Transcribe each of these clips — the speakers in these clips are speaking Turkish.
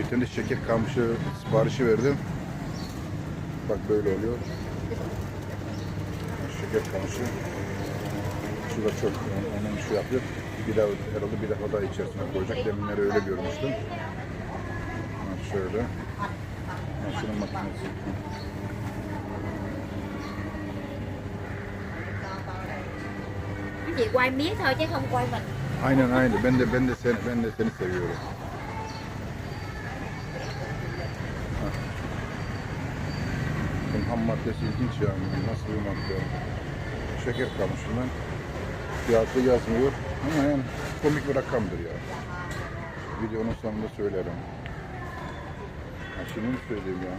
Bir tane şeker kamışı siparişi verdim. Bak böyle oluyor. Şeker kamışı. Şu da çok onun şu yapıyor. Bir daha herhalde bir defa daha içerisine koyacak. Deminleri öyle görmüştüm. Şöyle. Şunun makinesi. Chị quay mía thôi chứ không quay mình Aynen aynen. Ben de ben de seni ben de seni seviyorum. Ha. Bunun ham maddesi ilginç yani. Nasıl bir madde? Şeker kamışından. Fiyatı yazmıyor. Ama yani komik bir rakamdır ya. Videonun sonunda söylerim. Ha, şimdi mi söyleyeyim ya?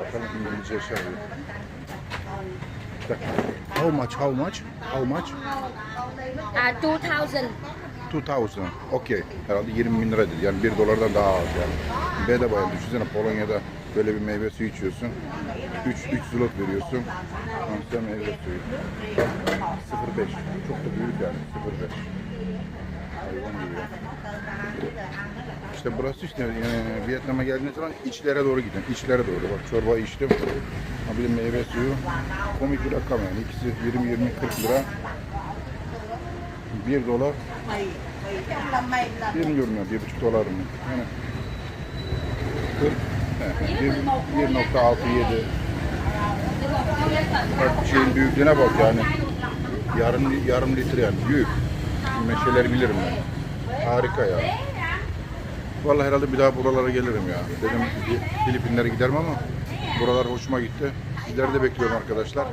Bakalım İngilizce şey. Bir dakika. How much? How much? How much? À 2000 2000. Okey. Herhalde 20 bin liradır. Yani 1 dolardan daha az yani. Bedava yani. Düşünsene Polonya'da böyle bir meyve suyu içiyorsun. 3 3 zlot veriyorsun. Amstel meyve suyu. 0.5. Çok da büyük yani. 0.5. Hayvan gibi ya. İşte burası işte yani Vietnam'a geldiğiniz zaman içlere doğru gidin. İçlere doğru. Bak çorba içtim. Ha meyve suyu. Komik bir rakam yani. İkisi 20-20-40 lira. 1 dolar Bilmiyorum ya, bir buçuk dolar mı? Yani 40, he, bir- 1.67 Bak şeyin büyüklüğüne bak yani. Yarım, yarım litre yani büyük. Meşeler bilirim ben. Harika ya. Vallahi herhalde bir daha buralara gelirim ya. Dedim Filipinlere giderim ama buralar hoşuma gitti. Sizleri de bekliyorum arkadaşlar.